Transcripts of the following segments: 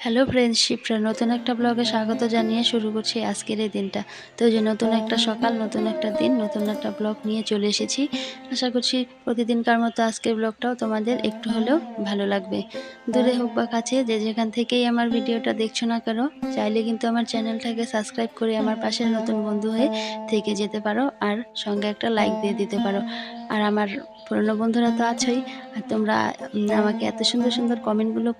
Hello friends ফ্রেন্ডশিপরা নতুন একটা ব্লগে স্বাগত জানিয়ে শুরু করছি আজকের এই দিনটা। তো যে নতুন একটা সকাল, নতুন একটা দিন, নতুন একটা ব্লগ নিয়ে চলে এসেছি। আশা করছি প্রতিদিনকার মতো আজকের ব্লগটাও তোমাদের একটু হলেও ভালো লাগবে। দূরে হোক বা কাছে, যে যেখান থেকেই আমার ভিডিওটা দেখছ না কেন, চাইলে কিন্তু আমার চ্যানেলটাকে সাবস্ক্রাইব করে আমার পাশের নতুন বন্ধু হয়ে থেকে যেতে পারো আর সঙ্গে একটা লাইক দিয়ে দিতে পারো। আর আমার পুরনো বন্ধুরা তো আছোই। আর তোমরা আমাকে এত সুন্দর সুন্দর কমেন্টগুলো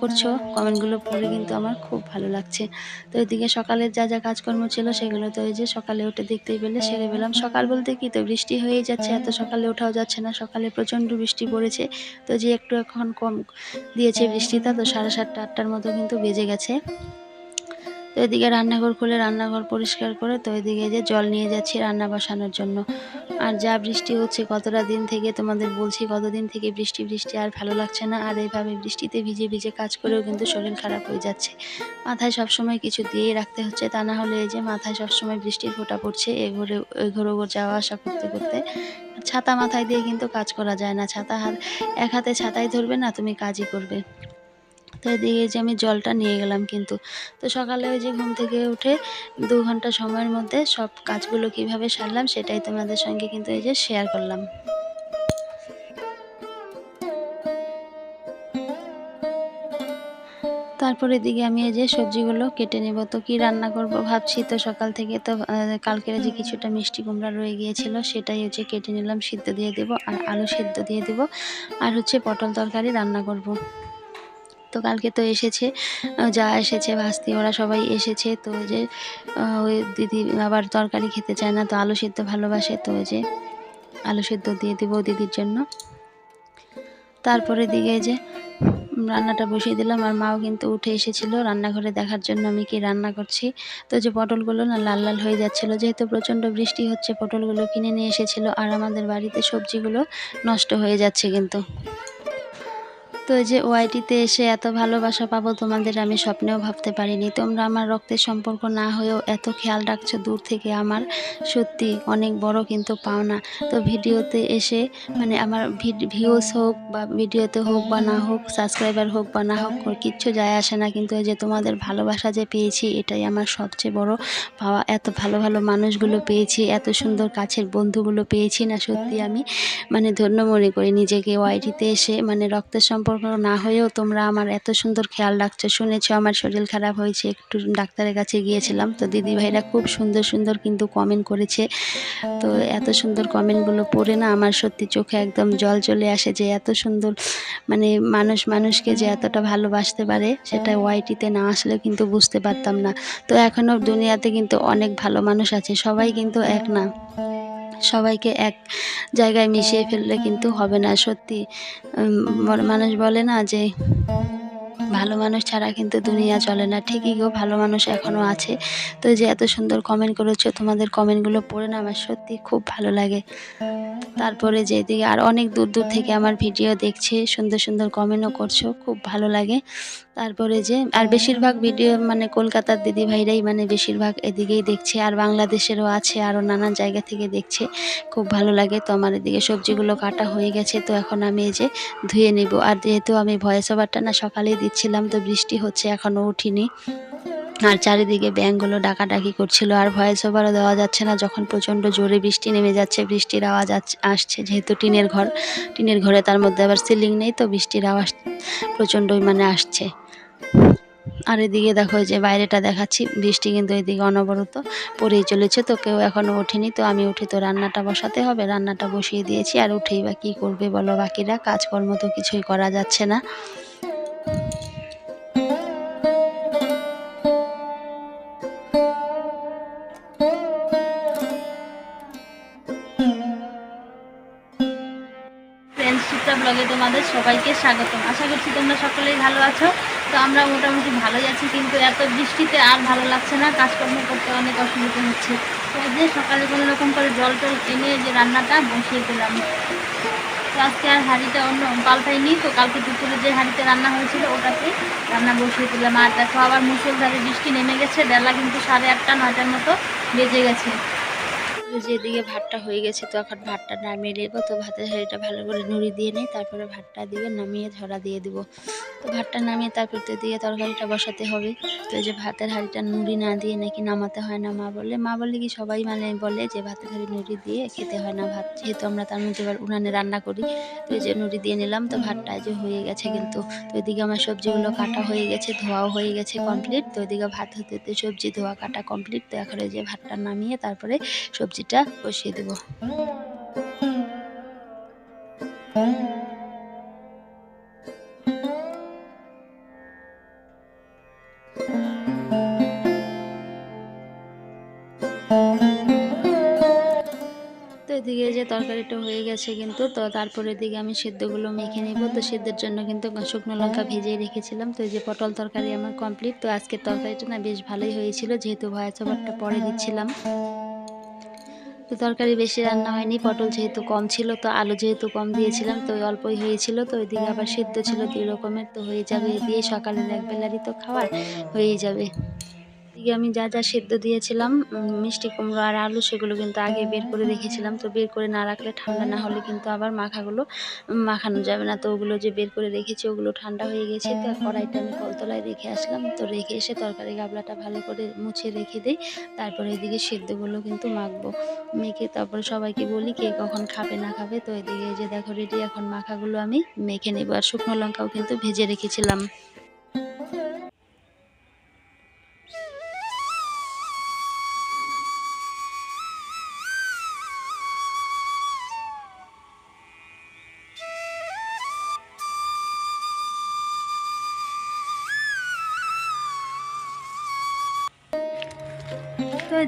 করছ। কমেন্টগুলো পড়ে কিন্তু আমার খুব ভালো লাগছে। তো এদিকে সকালের যা যা কাজকর্ম ছিল সেগুলো তো এই যে সকালে উঠে দেখতেই পেলে, সেরে পেলাম সকাল বলতে কি তো বৃষ্টি হয়েই যাচ্ছে, এত সকালে ওঠাও যাচ্ছে না। সকালে প্রচণ্ড বৃষ্টি পড়েছে। তো যে একটু এখন কম দিয়েছে বৃষ্টিটা, তো সাড়ে সাতটা, আটটার মতো কিন্তু বেজে গেছে। তো এদিকে রান্নাঘর খুলে রান্নাঘর পরিষ্কার করে তো এদিকে যে জল নিয়ে যাচ্ছি রান্না বসানোর জন্য। আর যা বৃষ্টি হচ্ছে, কতটা দিন থেকে তোমাদের বলছি, কতদিন থেকে বৃষ্টি বৃষ্টি আর ভালো লাগছে না। আর এইভাবে বৃষ্টিতে ভিজে ভিজে কাজ করেও কিন্তু শরীর খারাপ হয়ে যাচ্ছে। মাথায় সবসময় কিছু দিয়েই রাখতে হচ্ছে, তা না হলে এই যে মাথায় সবসময় বৃষ্টির ফোঁটা পড়ছে এ ঘরে ওই ঘরে ওঘর যাওয়া আসা করতে করতে ছাতা মাথায় দিয়ে কিন্তু কাজ করা যায় না। ছাতা হাত, এক হাতে ছাতাই ধরবে না, তুমি কাজই করবে। তো এদিকে যে আমি জলটা নিয়ে গেলাম কিন্তু। তো সকালে ওই যে ঘুম থেকে উঠে দু ঘণ্টা সময়ের মধ্যে সব কাজগুলো কীভাবে সারলাম সেটাই তোমাদের সঙ্গে কিন্তু এই যে শেয়ার করলাম। তারপর এদিকে আমি এই যে সবজিগুলো কেটে নেব। তো কি রান্না করব ভাবছি, তো সকাল থেকে তো কালকের যে কিছুটা মিষ্টি কুমড়া রয়ে গিয়েছিল সেটাই হচ্ছে কেটে নিলাম, সিদ্ধ দিয়ে দেব আর আলু সিদ্ধ দিয়ে দেব। আর হচ্ছে পটল তরকারি রান্না করব। তো কালকে তো এসেছে যা এসেছে, ভাস্তি, ওরা সবাই এসেছে, তো যে ওই দিদি আবার তরকারি খেতে চায় না, তো আলু সিদ্ধ ভালোবাসে, তো যে আলু সিদ্ধ দিয়ে দেবো দিদির জন্য। তারপরে দিকে যে রান্নাটা বসিয়ে দিলাম, আর মাও কিন্তু উঠে এসেছিল রান্নাঘরে দেখার জন্য, আমি কি রান্না করছি? তো যে পটলগুলো না লাল লাল হয়ে যাচ্ছিল, যেহেতু প্রচণ্ড বৃষ্টি হচ্ছে, পটলগুলো কিনে নিয়ে এসেছিল, আর আমাদের বাড়িতে সবজিগুলো নষ্ট হয়ে যাচ্ছে কিন্তু। তো যে ওআইটিতে এসে এত ভালোবাসা পাবো তোমাদের আমি স্বপ্নেও ভাবতে পারিনি। তোমরা আমার রক্তের সম্পর্ক না হয়েও এত খেয়াল রাখছো দূর থেকে আমার। সত্যি অনেক বড় কিন্তু পাওনা। তো ভিডিওতে এসে মানে আমার ভিউজ হোক বা ভিডিওতে হোক বা না হোক সাবস্ক্রাইবার হোক বা না হোক কিচ্ছু যায় আসে না। কিন্তু যে তোমাদের ভালোবাসা যে পেয়েছি, এটাই আমার সবচেয়ে বড় পাওয়া। এত ভালো ভালো মানুষগুলো পেয়েছি, এত সুন্দর কাছের বন্ধুগুলো পেয়েছি না সত্যি আমি। মানে ধন্য মনে করি নিজেকে। ওয়াইটিতে এসে মানে রক্তের সম্পর্ক না হয়েও তোমরা আমার এত সুন্দর খেয়াল রাখছো। শুনেছো আমার শরীর খারাপ হয়েছে, একটু ডাক্তারের কাছে গিয়েছিলাম। তো দিদি ভাইরা খুব সুন্দর সুন্দর কিন্তু কমেন্ট করেছে। তো এত সুন্দর কমেন্টগুলো পড়ে না আমার সত্যি চোখে একদম জল চলে আসে যে এত সুন্দর মানে মানুষ মানুষকে যে এতটা ভালোবাসতে পারে, সেটা ওয়াইটিতে না আসলে কিন্তু বুঝতে পারতাম না। তো এখনও দুনিয়াতে কিন্তু অনেক ভালো মানুষ আছে, সবাই কিন্তু এক না। সবাইকে এক জায়গায় মিশিয়ে ফেললে কিন্তু হবে না সত্যি। মানুষ বলে না যে ভালো মানুষ ছাড়া কিন্তু দুনিয়া চলে না। ঠিকই গো ভালো মানুষ এখনও আছে। তো যে এত সুন্দর কমেন্ট করেছ তোমাদের কমেন্টগুলো পড়ে না আমার সত্যি খুব ভালো লাগে। তারপরে যে এদিকে আর অনেক দূর দূর থেকে আমার ভিডিও দেখছে সুন্দর সুন্দর কমেন্টও করছ খুব ভালো লাগে। তারপরে যে, আর বেশিরভাগ ভিডিও মানে কলকাতার দিদি ভাইরাই মানে বেশিরভাগ এদিকেই দেখছে, আর বাংলাদেশেরও আছে, আরও নানান জায়গা থেকে দেখছে, খুব ভালো লাগে। তো আমার এদিকে সবজিগুলো কাটা হয়ে গেছে, তো এখন আমি এই যে ধুয়ে নেব। আর যেহেতু আমি ভয়েস ওভারটা না সকালেই দিচ্ছিলাম, তো বৃষ্টি হচ্ছে, এখনও উঠিনি। আর চারিদিকে ব্যাঙগুলো ডাকাডাকি করছিল, আর ভয়েস ওভারও দেওয়া যাচ্ছে না, যখন প্রচণ্ড জোরে বৃষ্টি নেমে যাচ্ছে, বৃষ্টির আওয়াজ আসছে। যেহেতু টিনের ঘর, টিনের ঘরে তার মধ্যে আবার সিলিং নেই, তো বৃষ্টির আওয়াজ প্রচণ্ডই মানে আসছে। আর এদিকে দেখো যে বাইরেটা দেখাচ্ছি, বৃষ্টি কিন্তু এদিকে অনবরত পড়েই চলেছে, তো কেউ এখনও ওঠেনি, তো আমি উঠে তো রান্নাটা বসাতে হবে, রান্নাটা বসিয়ে দিয়েছি, আর উঠেই বা কী করবে বলো বাকিরা, কাজকর্ম তো কিছুই করা যাচ্ছে না। ব্লগে তোমাদের সবাইকে স্বাগতম। আশা করছি তোমরা সকলেই ভালো আছো। তো আমরা মোটামুটি ভালোই আছি, কিন্তু এত বৃষ্টিতে আর ভালো লাগছে না, কাজকর্ম করতে অনেক অসুবিধা হচ্ছে। এই যে সকালে কোনো রকম করে জল টল এনে যে রান্নাটা বসিয়ে দিলাম। তো আজকে আর হাঁড়িটা অন্য পাল্টাইনি, তো কালকে দুপুরে যে হাঁড়িতে রান্না হয়েছিল ওটাতে রান্না বসিয়ে দিলাম। আর দেখো আবার মুসলধারে বৃষ্টি নেমে গেছে, বেলা কিন্তু সাড়ে আটটা, নয়টার মতো বেজে গেছে। যেদিকে ভাতটা হয়ে গেছে, তো এখন ভাতটা নামিয়ে নেব। তো ভাতের হাঁড়িটা ভালো করে নুড়ি দিয়ে নিই, তারপরে ভাতটা দিয়ে নামিয়ে ঝরা দিয়ে দিব। তো ভাতটা নামিয়ে তারপর তো দিয়ে তরকারিটা বসাতে হবে। তো যে ভাতের হাঁড়িটা নুড়ি না দিয়ে নাকি নামাতে হয় না মা বলে। মা বলে কি সবাই মানে বলে যে ভাতের হাঁড়ি নুড়ি দিয়ে খেতে হয় না ভাত। যেহেতু আমরা তার মধ্যে এবার উনানে রান্না করি, তো যে নুড়ি দিয়ে নিলাম, তো ভাতটা যে হয়ে গেছে কিন্তু। তো এদিকে আমার সবজিগুলো কাটা হয়ে গেছে, ধোয়াও হয়ে গেছে কমপ্লিট তো ওইদিকে ভাত হতে হতে সবজি ধোয়া কাটা কমপ্লিট তো এখন যে ভাতটা নামিয়ে তারপরে সবজিটা বসিয়ে দেবো। তো এদিকে যে তরকারিটা হয়ে গেছে কিন্তু, তো তারপরে দিকে আমি সেদ্ধগুলো মেখে নেব। তো সেদ্ধের জন্য কিন্তু শুকনো লঙ্কা ভেজে রেখেছিলাম। তো এই যে পটল তরকারি আমার কমপ্লিট তো আজকের তরকারিটা না বেশ ভালোই হয়েছিল, যেহেতু ভয়া পরে দিচ্ছিলাম। তো তরকারি বেশি রান্না হয়নি, পটল যেহেতু কম ছিল, তো আলু যেহেতু কম দিয়েছিলাম, তো অল্পই হয়েছিল, তো ওইদিকে আবার সিদ্ধ ছিল, দুই এরকমের তো হয়ে যাবে দিয়ে সকালের এক বেলারই তো খাওয়ার হয়ে যাবে। এদিকে আমি যা যা সেদ্ধ দিয়েছিলাম মিষ্টি কুমড়ো আর আলু সেগুলো কিন্তু আগে বের করে রেখেছিলাম। তো বের করে না রাখলে ঠান্ডা না হলে কিন্তু আবার মাখাগুলো মাখানো যাবে না। তো ওগুলো যে বের করে রেখেছি, ওগুলো ঠান্ডা হয়ে গেছে। তো কড়াইটা আমি কলতলায় রেখে আসলাম। তো রেখে এসে তরকারি গাবলাটা ভালো করে মুছে রেখে দিই। তারপরে এদিকে সেদ্ধগুলো কিন্তু মাখবো। মেখে তারপরে সবাইকে বলি কে কখন খাবে, না খাবে। তো এদিকে যে দেখো রেডি এখন মাখাগুলো আমি মেখে নেব। আর শুকনো লঙ্কাও কিন্তু ভেজে রেখেছিলাম।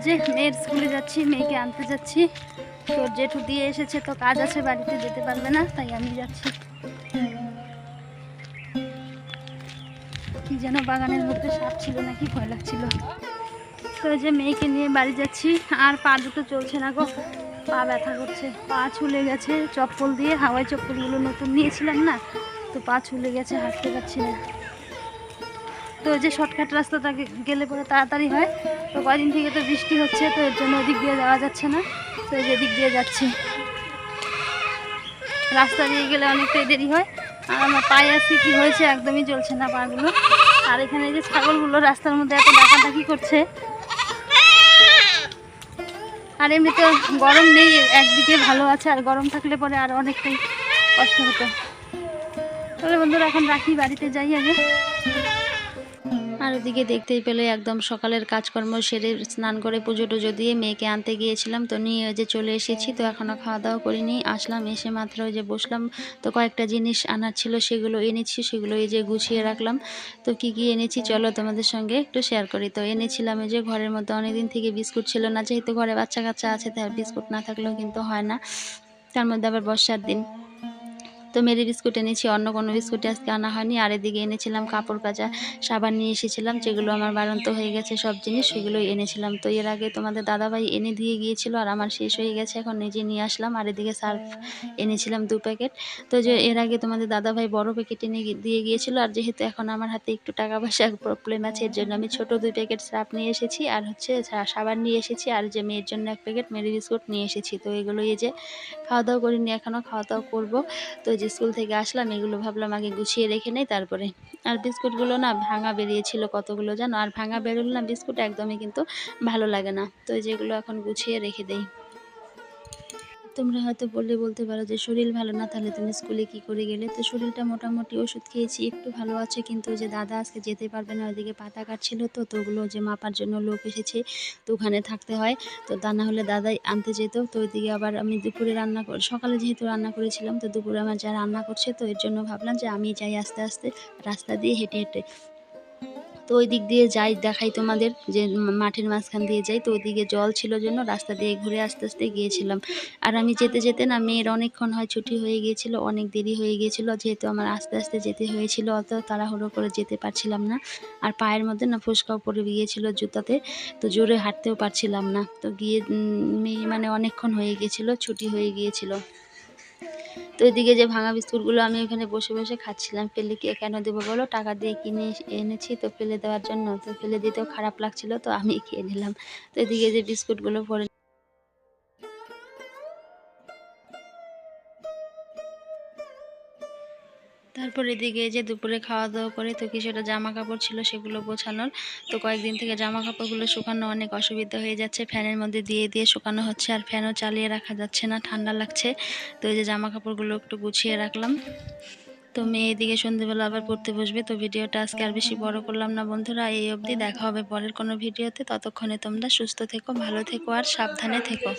যে মেয়ের স্কুলে যাচ্ছি, মেয়েকে আনতে যাচ্ছি। তোর জেঠু দিয়ে এসেছে, তো কাজ আছে, বাড়িতে যেতে পারবে না, তাই আমি যাচ্ছি। কি যেন বাগানের মধ্যে সাপ ছিল, নাকি ভয় লাগছিল। তো যে মেয়েকে নিয়ে বাড়ি যাচ্ছি, আর পা দুটো চলছে না গো। পা ব্যথা করছে, পা ছুলে গেছে, চপ্পল দিয়ে হাওয়াই চপ্পলগুলো নতুন নিয়েছিলাম না, তো পা ছুলে গেছে, হাঁটতে পারছি না। তো যে শর্টকাট রাস্তাটা গেলে পরে তাড়াতাড়ি হয়। তো কদিন থেকে তো বৃষ্টি হচ্ছে, তো এর জন্য ওদিক দিয়ে যাওয়া যাচ্ছে না। তো এই যে দিক দিয়ে যাচ্ছি। রাস্তা দিয়ে গেলে অনেকটাই দেরি হয়। আর আমার পায়ে আজকে কী হয়েছে একদমই চলছে না পাগুলো। আর এখানে যে ছাগলগুলো রাস্তার মধ্যে এত ডাকাডাকি করছে। আর এমনিতে গরম নেই, একদিকে ভালো আছে, আর গরম থাকলে পরে আর অনেকটাই কষ্ট হতো। তাহলে বন্ধুরা, এখন রাখি, বাড়িতে যাই আগে। আর ওদিকে দেখতেই পেলে একদম সকালের কাজকর্ম সেরে স্নান করে পুজো টুজো দিয়ে মেয়েকে আনতে গিয়েছিলাম। তো নিয়ে যে চলে এসেছি, তো এখনও খাওয়া দাওয়া করিনি। আসলাম, এসে মাত্র ওই যে বসলাম। তো কয়েকটা জিনিস আনার ছিল, সেগুলো এনেছি, সেগুলো এই যে গুছিয়ে রাখলাম। তো কি কি এনেছি চলো তোমাদের সঙ্গে একটু শেয়ার করি। তো এনেছিলাম এই যে ঘরের মধ্যে অনেকদিন থেকে বিস্কুট ছিল না, যেহেতু ঘরে বাচ্চা কাচ্চা আছে, তাই বিস্কুট না থাকলেও কিন্তু হয় না। তার মধ্যে আবার বর্ষার দিন। তো মেরি বিস্কুট এনেছি, অন্য কোনো বিস্কুট আজকে আনা হয়নি। আর এদিকে এনেছিলাম কাপড় কাচা সাবান নিয়ে এসেছিলাম, যেগুলো আমার বাড়ন্ত হয়ে গেছে সব জিনিস, সেগুলোই এনেছিলাম। তো এর আগে তোমাদের দাদাভাই এনে দিয়ে গিয়েছিল আর আমার শেষ হয়ে গেছে, এখন নিজে নিয়ে আসলাম। আর এদিকে সার্ফ এনেছিলাম দু প্যাকেট। তো যে এর আগে তোমাদের দাদাভাই বড় প্যাকেট এনে দিয়ে গিয়েছিল, আর যেহেতু এখন আমার হাতে একটু টাকা পয়সা প্রবলেম আছে, এর জন্য আমি ছোট দুই প্যাকেট সার্ফ নিয়ে এসেছি, আর হচ্ছে সাবান নিয়ে এসেছি, আর যে মেয়ের জন্য এক প্যাকেট মেরি বিস্কুট নিয়ে এসেছি। তো এগুলো এই যে খাওয়া দাওয়া করিনি এখনও, খাওয়া দাওয়া করব। তো যে স্কুল থেকে আসলাম, এগুলো ভাবলাম আগে গুছিয়ে রেখে নেই, তারপরে আর বিস্কুটগুলো না ভাঙা বেরিয়েছিল কতগুলো জানো? আর ভাঙা বেরোলে না বিস্কুট একদমই কিন্তু ভালো লাগে না। তো যেগুলো এখন গুছিয়ে রেখে দেই। তোমরা হয়তো বললে, বলতে পারো যে শরীর ভালো না, তাহলে তুমি স্কুলে কি করে গেলে? তো শরীরটা মোটামুটি ওষুধ খেয়েছি, একটু ভালো আছে, কিন্তু যে দাদা আজকে যেতে পারবে না, ওইদিকে পাতা কাটছিল তো তো ওগুলো যে মাপার জন্য লোক এসেছে, তো ওখানে থাকতে হয়। তো তা না হলে দাদাই আনতে যেত, তো ওইদিকে আবার আমি দুপুরে রান্না করে, সকালে যেহেতু রান্না করেছিলাম, তো দুপুরে আমার যা রান্না করছে, তো এর জন্য ভাবলাম যে আমি যাই আস্তে আস্তে রাস্তা দিয়ে হেঁটে হেঁটে তো ওই দিক দিয়ে যাই, দেখাই তোমাদের যে মাঠের মাঝখান দিয়ে যাই, তো ওইদিকে জল ছিল জন্য রাস্তা দিয়ে ঘুরে আস্তে আস্তে গিয়েছিলাম। আর আমি যেতে যেতে না মেয়ের অনেকক্ষণ হয় ছুটি হয়ে গিয়েছিল, অনেক দেরি হয়ে গিয়েছিল, যেহেতু আমার আস্তে আস্তে যেতে হয়েছিল, অত তাড়াহুড়ো করে যেতে পারছিলাম না। আর পায়ের মধ্যে না ফুসকাও পড়ে গিয়েছিল জুতাতে, তো জোরে হাঁটতেও পারছিলাম না। তো গিয়ে মেয়ে মানে অনেকক্ষণ হয়ে গিয়েছিল, ছুটি হয়ে গিয়েছিল। তো এদিকে যে ভাঙা বিস্কুটগুলো আমি এখানে বসে বসে খাচ্ছিলাম। ফেলে কে কেন দেবো বলো? টাকা দিয়ে কিনে এনেছি তো ফেলে দেওয়ার জন্য। তো ফেলে দিতেও খারাপ লাগছিল, তো আমি খেয়ে নিলাম। তো এদিকে যে বিস্কুটগুলো পরে তারপর এদিকে যে দুপুরে খাওয়া দাওয়া করে তো কিছুটা জামা কাপড় ছিল সেগুলো গোছানোর। তো কয়েকদিন থেকে জামা কাপড়গুলো শুকানো অনেক অসুবিধা হয়ে যাচ্ছে। ফ্যানের মধ্যে দিয়ে দিয়ে শুকানো হচ্ছে আর ফ্যানও চালিয়ে রাখা যাচ্ছে না, ঠান্ডা লাগছে। তো এই যে জামা কাপড়গুলো একটু গুছিয়ে রাখলাম। তো মেয়ে এদিকে সন্ধেবেলা আবার পড়তে বসবে। তো ভিডিওটা আজকে আর বেশি বড় করলাম না বন্ধুরা। এই অবধি দেখা হবে পরের কোনো ভিডিওতে। ততক্ষণে তোমরা সুস্থ থেকো, ভালো থেকো আর সাবধানে থেকো।